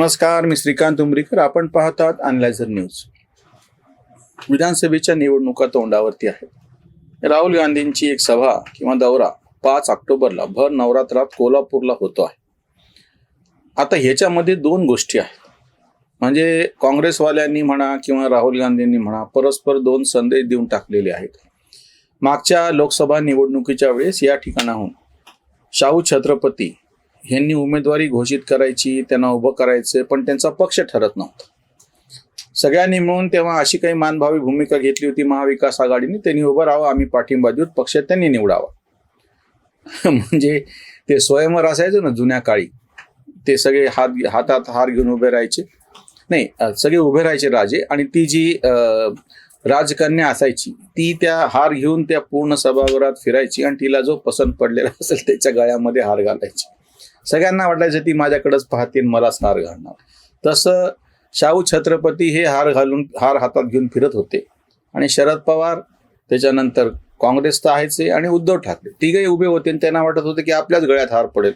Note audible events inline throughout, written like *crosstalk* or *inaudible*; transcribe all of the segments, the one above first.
नमस्कार मी श्रीकांत उमरीकर. आपण पाहतात अनलायझर न्यूज विधानसभेच्या निवडणुका तोंडावरती आहेत. राहुल गांधींची एक सभा किंवा दौरा पाच ऑक्टोबरला भर नवरात्रात कोल्हापूरला होतो आहे. आता ह्याच्यामध्ये दोन गोष्टी आहेत. म्हणजे काँग्रेसवाल्यांनी म्हणा किंवा राहुल गांधींनी म्हणा परस्पर दोन संदेश देऊन टाकलेले आहेत. मागच्या लोकसभा निवडणुकीच्या वेळेस या ठिकाणाहून शाहू छत्रपती यांनी उमेदवारी घोषित करायची त्यांना उभं करायचं पण त्यांचा पक्ष ठरत नव्हता. सगळ्यांनी मिळून तेव्हा अशी काही मानभावी भूमिका घेतली होती महाविकास आघाडीने त्यांनी उभं राहावं आम्ही पाठिंबा देऊ पक्ष त्यांनी निवडावा. *laughs* म्हणजे ते स्वयंवर असायचं ना जुन्या काळी. ते सगळे हात हातात हार घेऊन उभे राहायचे. नाही सगळे उभे राहायचे राजे आणि ती जी राजकन्या असायची ती त्या हार घेऊन त्या पूर्ण सभागृहात फिरायची आणि तिला जो पसंत पडलेला असेल त्याच्या गळ्यामध्ये हार घालायची. सगळ्यांना वाटायचं ती माझ्याकडेच पाहतील मलाच हार घालणार. तसं शाहू छत्रपती हे हार घालून हार हातात घेऊन फिरत होते. आणि शरद पवार त्याच्यानंतर काँग्रेस तर आहेच आहे आणि उद्धव ठाकरे तिघही उभे होते आणि त्यांना वाटत होते की आपल्याच गळ्यात हार पडेल.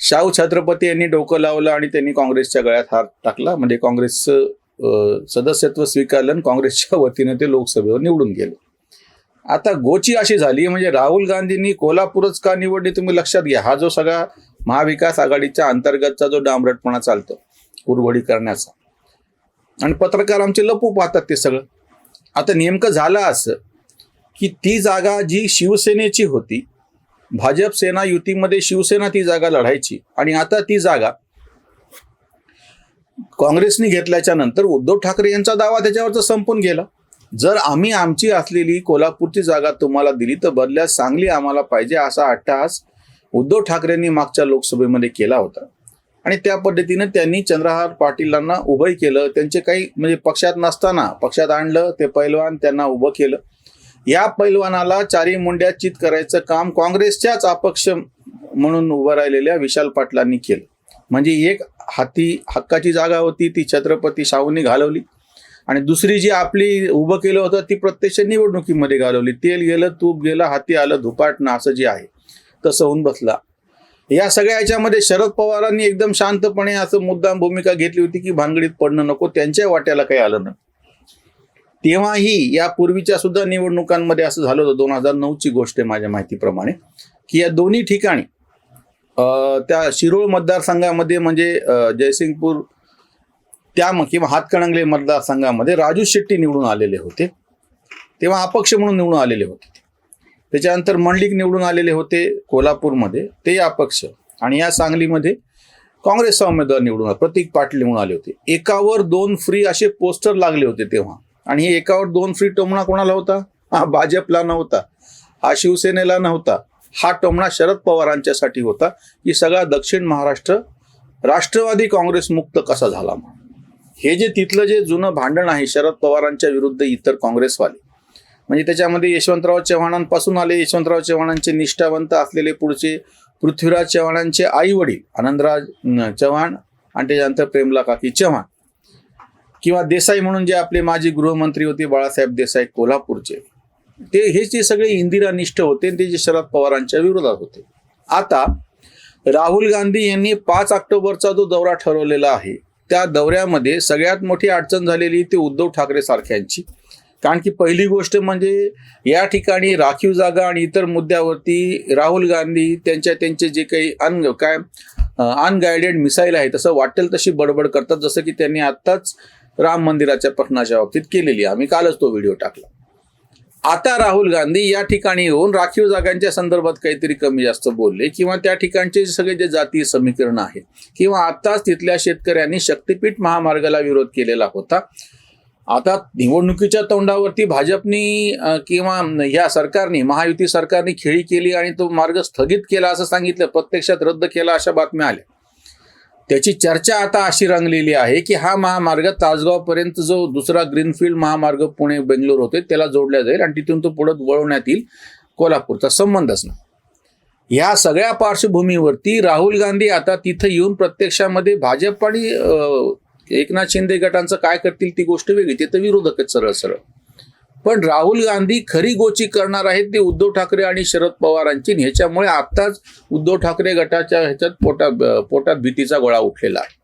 शाहू छत्रपती यांनी डोकं लावलं आणि त्यांनी काँग्रेसच्या गळ्यात हार टाकला. म्हणजे काँग्रेसचं सदस्यत्व स्वीकारलं आणि काँग्रेसच्या वतीनं ते लोकसभेवर निवडून गेले. आता गोची अशी झाली म्हणजे राहुल गांधींनी कोल्हापूरच का निवडली तुम्ही लक्षात घ्या. हा जो सगळा महाविकास आघाडीच्या अंतर्गतचा जो डांबरटपणा चालतो उरवडी करण्याचा. आणि पत्रकार आमचे लपू पाहतात ते सगळं. आता नेमकं झालं असं की ती जागा जी शिवसेनेची होती भाजप सेना युतीमध्ये शिवसेना ती जागा लढायची. आणि आता ती जागा काँग्रेसने घेतल्याच्या नंतर उद्धव ठाकरे यांचा दावा त्याच्यावरचा संपून गेला. जर आम्ही आमची असलेली कोल्हापूरची जागा तुम्हाला दिली तर बदल्यात चांगली आम्हाला पाहिजे असा अट्टहास उद्धव ठाकरेंनी मागच्या लोकसभेमध्ये केला होता. आणि त्या पद्धतीनं त्यांनी चंद्रहार पाटीलांना उभंही केलं. त्यांचे काही म्हणजे पक्षात नसताना पक्षात आणलं ते पैलवान त्यांना उभं केलं. या पैलवानाला चारी मुंड्या चित करायचं काम काँग्रेसच्याच अपक्ष म्हणून उभं राहिलेल्या विशाल पाटलांनी केलं. म्हणजे एक हाती हक्काची जागा होती ती छत्रपती शाहूंनी घालवली. आणि दुसरी जी आपली उभं केलं होतं ती प्रत्यक्ष निवडणुकीमध्ये घालवली. तेल गेलं तूप गेलं हाती आलं धुपाटणं असं जे आहे तसं होऊन बसला. या सगळ्या याच्यामध्ये शरद पवारांनी एकदम शांतपणे असं मुद्दाम भूमिका घेतली होती की भानगडीत पडणं नको त्यांच्या वाट्याला काही आलं नाही. तेव्हाही या पूर्वीच्या सुद्धा निवडणुकांमध्ये असं झालं होतं दोन हजार नऊची गोष्ट आहे माझ्या माहितीप्रमाणे की या दोन्ही ठिकाणी त्या शिरोळ मतदारसंघामध्ये म्हणजे जयसिंगपूर त्या किंवा हातकणंगले मतदारसंघामध्ये राजू शेट्टी निवडून आलेले होते. तेव्हा अपक्ष म्हणून निवडून आलेले होते. त्याच्यानंतर मंडलिक निवडून आलेले होते कोल्हापूरमध्ये. ते अपक्ष. आणि या सांगलीमध्ये काँग्रेसचा उमेदवार निवडून आला. प्रतीक पाटील निवडून आले होते. एकावर दोन फ्री असे पोस्टर लागले होते तेव्हा. आणि हे एकावर दोन फ्री टोमणा कोणाला होता? हा भाजपला नव्हता. हा शिवसेनेला नव्हता. हा टोमणा शरद पवारांच्यासाठी होता. की सगळा दक्षिण महाराष्ट्र राष्ट्रवादी काँग्रेस मुक्त कसा झाला म्हणून. हे जे तिथलं जे जुनं भांडण आहे शरद पवारांच्या विरुद्ध इतर काँग्रेसवाले म्हणजे त्याच्यामध्ये यशवंतराव चव्हाणांपासून आले. यशवंतराव चव्हाणांचे निष्ठावंत असलेले पुढचे पृथ्वीराज चव्हाणांचे आई वडील आनंदराज चव्हाण आणि त्याच्यानंतर प्रेमला काकी चव्हाण. किंवा देसाई म्हणून जे आपले माजी गृहमंत्री होते बाळासाहेब देसाई कोल्हापूरचे. ते हे जे सगळे इंदिरानिष्ठ होते ते जे शरद पवारांच्या विरोधात होते. आता राहुल गांधी यांनी पाच ऑक्टोबरचा जो दौरा ठरवलेला आहे त्या दौऱ्यामध्ये सगळ्यात मोठी अडचण झालेली ती उद्धव ठाकरे सारख्यांची. कारण की पहिली गोष्ट म्हणजे या ठिकाणी राखीव जागा आणि इतर मुद्द्यावरती राहुल गांधी त्यांच्या त्यांचे जे काही अन काय अनगायडेड मिसाईल आहे तसं वाटेल तशी बडबड करतात जसं की त्यांनी आत्ताच राम मंदिराच्या प्रश्नाच्या बाबतीत केलेली आहे. आम्ही कालच तो व्हिडिओ टाकला. आता राहुल गांधी या ठिकाणी येऊन राखीव जागांच्या संदर्भात काहीतरी कमी जास्त बोलले किंवा त्या ठिकाणचे सगळे जे जातीय समीकरण आहे किंवा आताच तिथल्या शेतकऱ्यांनी शक्तीपीठ महामार्गाला विरोध केलेला होता. आता निवडणुकीच्या तोंडावरती भाजपनी किंवा या सरकारने महायुती सरकारने खेळी केली आणि तो मार्ग स्थगित केला असं सांगितलं प्रत्यक्षात रद्द केला अशा बातम्या आल्या. त्याची चर्चा आता अशी रंगलेली आहे की हा महामार्ग तासगावपर्यंत जो दुसरा ग्रीनफील्ड महामार्ग पुणे बेंगलोर होते त्याला जोडला जाईल आणि तिथून तो पुढे वळवण्यात येईल कोल्हापूरचा संबंधच नाही ह्या सगळ्या पार्श्वभूमीवरती राहुल गांधी आता तिथं येऊन प्रत्यक्षामध्ये भाजप आणि एकनाथ शिंदे गटांचं काय करतील ती गोष्ट वेगळी ते तर सरळ सरळ. पण राहुल गांधी खरी गोची करणार आहेत ते उद्धव ठाकरे आणि शरद पवारांची. ह्याच्यामुळे आत्ताच उद्धव ठाकरे गटाच्या ह्याच्यात पोटात पोटात भीतीचा गोळा उठलेला. आहे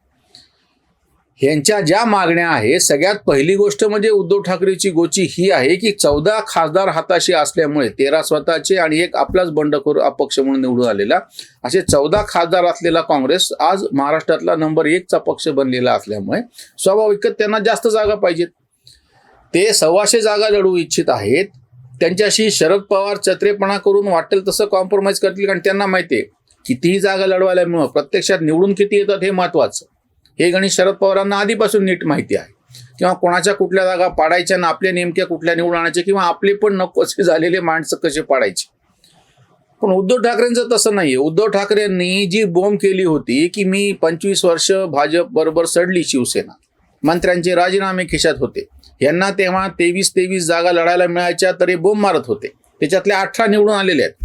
ह्यांच्या ज्या मागण्या आहेत सगळ्यात पहिली गोष्ट म्हणजे उद्धव ठाकरेची गोची ही आहे की चौदा खासदार हाताशी असल्यामुळे तेरा स्वतःचे आणि एक आपलाच बंडखोर अपक्ष म्हणून निवडून आलेला. असे चौदा खासदार असलेला काँग्रेस आज महाराष्ट्रातला नंबर एकचा पक्ष बनलेला असल्यामुळे स्वाभाविकच त्यांना जास्त जागा पाहिजेत. ते सव्वाशे जागा लढवू इच्छित आहेत. त्यांच्याशी शरद पवार चत्रेपणा करून वाटेल तसं कॉम्प्रोमाइज करतील कारण त्यांना माहिती आहे कितीही जागा लढवायला मिळव प्रत्यक्षात निवडून किती येतात हे महत्वाचं. हे गणित शरद पवारांना आधीपासून नीट माहिती आहे. किंवा कोणाच्या कुठल्या जागा पाडायच्या ना आपल्या नेमक्या कुठल्या निवडून आणायचे किंवा आपले पण नकोसे झालेले माणसं कसे पाडायचे? पण उद्धव ठाकरेंचं तसं नाहीये. उद्धव ठाकरेंनी जी बोंब केली होती की मी पंचवीस वर्ष भाजप बरोबर सडली शिवसेना. मंत्र्यांचे राजीनामे खिशात होते. यांना तेव्हा तेवीस तेवीस जागा लढायला मिळायच्या तरी बोंब मारत होते. त्याच्यातल्या अठरा निवडून आलेले आहेत.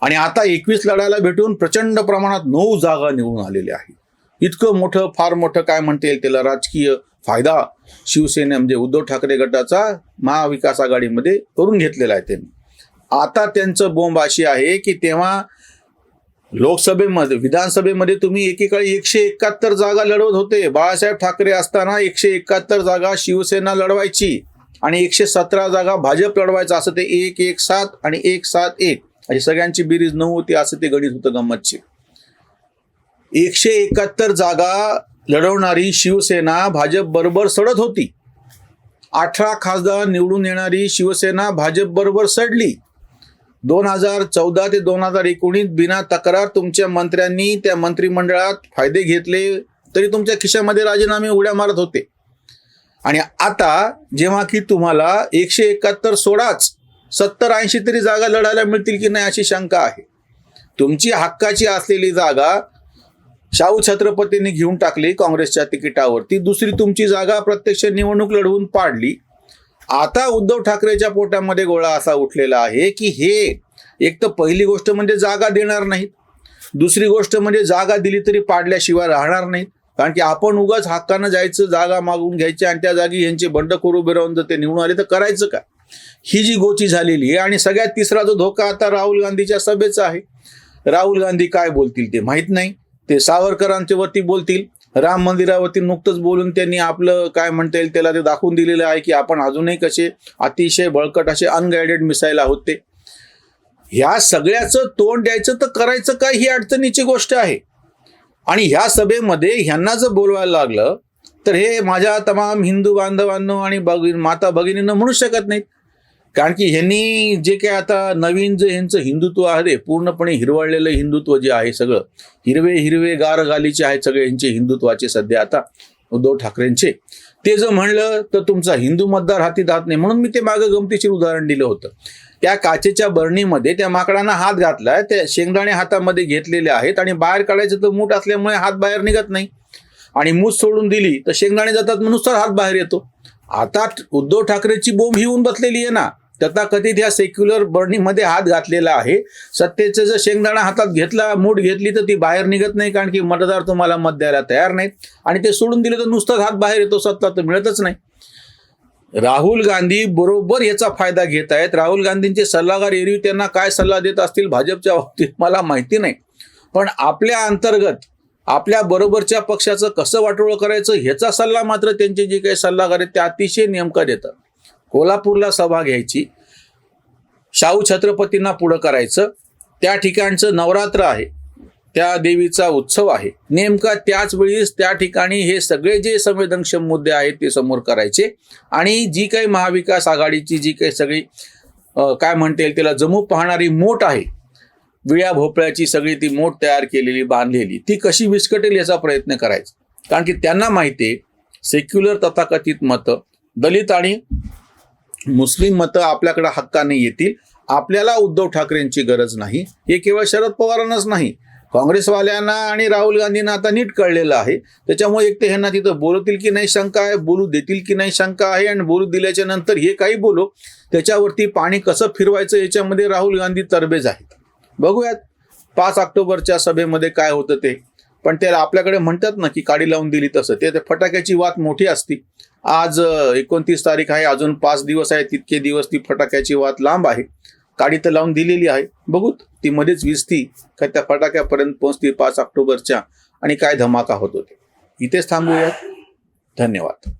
आणि आता एकवीस लढायला भेटून प्रचंड प्रमाणात नऊ जागा निवडून आलेल्या आहेत. इतकं मोठं फार मोठं काय म्हणता येईल त्याला राजकीय फायदा? शिवसेने म्हणजे उद्धव ठाकरे गटाचा महाविकास आघाडीमध्ये करून घेतलेला आहे त्यांनी. आता त्यांचं बोंब अशी आहे की तेव्हा लोकसभेमध्ये विधानसभेमध्ये तुम्ही एकेकाळी एकशे एकाहत्तर जागा लढवत होते. बाळासाहेब ठाकरे असताना एकशे एकाहत्तर जागा शिवसेना लढवायची आणि एकशे सतरा जागा भाजप लढवायचा असं ते एक एक सात आणि एक सात एक. अशी सगळ्यांची बिरीज नऊ होती असं ते गणित होतं गंमतची एकशे एकाहत्तर जागा लढवणारी शिवसेना भाजप बरोबर सडत होती. अठरा खासदार निवडून येणारी शिवसेना भाजप बरोबर सडली. दोन हजार चौदा ते दोन हजार एकोणीस बिना तक्रार तुमच्या मंत्र्यांनी त्या मंत्रिमंडळात फायदे घेतले तरी तुमच्या खिशामध्ये राजीनामे उड्या मारत होते. आणि आता जेव्हा की तुम्हाला एकशे एकाहत्तर सोडाच सत्तर ऐंशी तरी जागा लढायला मिळतील की नाही अशी शंका आहे. तुमची हक्काची असलेली जागा शाहू छत्रपतींनी घेऊन टाकली काँग्रेसच्या तिकिटावरती. दुसरी तुमची जागा प्रत्यक्ष निवडणूक लढवून पाडली. आता उद्धव ठाकरेच्या पोटामध्ये गोळा असा उठलेला आहे की हे एक तर पहिली गोष्ट म्हणजे जागा देणार नाहीत. दुसरी गोष्ट म्हणजे जागा दिली तरी पाडल्याशिवाय राहणार नाहीत. कारण की आपण उगाच हक्कानं जायचं जागा मागून घ्यायची आणि त्या जागी यांचे बंडखोर उभे राहून जर ते निवडून आले तर करायचं काय? ही जी गोची झालेली आहे आणि सगळ्यात तिसरा जो धोका आता राहुल गांधीच्या सभेचा आहे. राहुल गांधी काय बोलतील ते माहीत नाही. ते सावरकरांच्या वरती बोलतील. राम मंदिरावरती नुकतंच बोलून त्यांनी आपलं काय म्हणता येईल त्याला ते दाखवून दिलेलं आहे की आपण अजूनही कसे अतिशय बळकट असे अनगायडेड मिसाईल आहोत ते. ह्या सगळ्याचं तोंड द्यायचं तर करायचं काय ही अडचणीची गोष्ट आहे. आणि ह्या सभेमध्ये ह्यांना जर बोलवायला लागलं तर हे माझ्या तमाम हिंदू बांधवांनो आणि भगिनी माता भगिनींना म्हणू शकत नाहीत. कारण की ह्यांनी जे काय आता नवीन जे ह्यांचं हिंदुत्व आहे पूर्णपणे हिरवळलेलं हिंदुत्व जे आहे सगळं हिरवे हिरवे गार गालीचे आहेत सगळे ह्यांचे हिंदुत्वाचे सध्या आता उद्धव ठाकरेंचे. ते जर म्हणलं तर तुमचा हिंदू मतदार हाती जात नाही. म्हणून मी ते मागं गमतीशीर उदाहरण दिलं होतं. त्या काचेच्या बरणीमध्ये त्या माकडांना हात घातलाय त्या शेंगदाणे हातामध्ये घेतलेले आहेत आणि बाहेर काढायचं तर मूठ असल्यामुळे हात बाहेर निघत नाही. आणि मूठ सोडून दिली तर शेंगदाणे जातात म्हणून हात बाहेर येतो. आता उद्धव ठाकरेची बोंब ही येऊन बसलेली आहे ना. तथाकथित ह्या सेक्युलर बर्निंगमध्ये हात घातलेला आहे. सत्तेचं जर शेंगदाणा हातात घेतला मूठ घेतली तर ती बाहेर निघत नाही कारण की मतदार तुम्हाला मत द्यायला तयार नाहीत. आणि ते सोडून दिले तर नुसताच हात बाहेर येतो सत्ता तर मिळतच नाही. राहुल गांधी बरोबर याचा फायदा घेत आहेत. राहुल गांधींचे सल्लागार एरवी त्यांना काय सल्ला देत असतील भाजपच्या बाबतीत मला माहिती नाही. पण आपल्या अंतर्गत आपल्या बरोबरच्या पक्षाचं कसं वाटोळं करायचं ह्याचा सल्ला मात्र त्यांचे जे काही सल्लागार आहेत ते अतिशय नेमका देतात. कोल्हापूरला सभा घ्यायची. शाहू छत्रपतींना पुढं करायचं. त्या ठिकाणचं नवरात्र आहे. त्या देवीचा उत्सव आहे. नेमका त्याच वेळीस त्या ठिकाणी हे सगळे जे संवेदनक्षम मुद्दे आहेत ते समोर करायचे. आणि जी काही महाविकास आघाडीची जी काही सगळी काय म्हणता येईल त्याला जमू पाहणारी मोठ आहे. विळ्या भोपळ्याची सगळी ती मोठ तयार केलेली बांधलेली ती कशी विस्कटेल याचा प्रयत्न करायचा. कारण की त्यांना माहिती आहे सेक्युलर तथाकथित मतं दलित आणि मुस्लिम मतं आपल्याकडे हक्काने येतील आपल्याला उद्धव ठाकरेंची गरज नाही हे केवळ शरद पवारांनाच नाही. काँग्रेसवाल्यांना आणि राहुल गांधींना आता नीट कळलेलं आहे. त्याच्यामुळे एक ते ह्यांना तिथं बोलतील की नाही शंका आहे बोलू देतील की नाही शंका आहे आणि बोलू दिल्याच्या नंतर हे काही बोलो त्याच्यावरती पाणी कसं फिरवायचं याच्यामध्ये राहुल गांधी तरबेज आहेत. बघूयात पाच ऑक्टोबरच्या सभेमध्ये काय होतं ते. पण त्याला आपल्याकडे म्हणतात ना की काडी लावून दिली तसं. ते फटाक्याची वात मोठी असती. आज एकोणतीस तारीख आहे. अजून पाच दिवस आहे तितके दिवस ती फटाक्याची वात लांब आहे. काडी तर लावून दिलेली आहे. बघूत ती मध्येच विजती का त्या फटाक्यापर्यंत पोहोचती पाच ऑक्टोबरच्या आणि काय धमाका होत होते इथेच थांबूयात. धन्यवाद.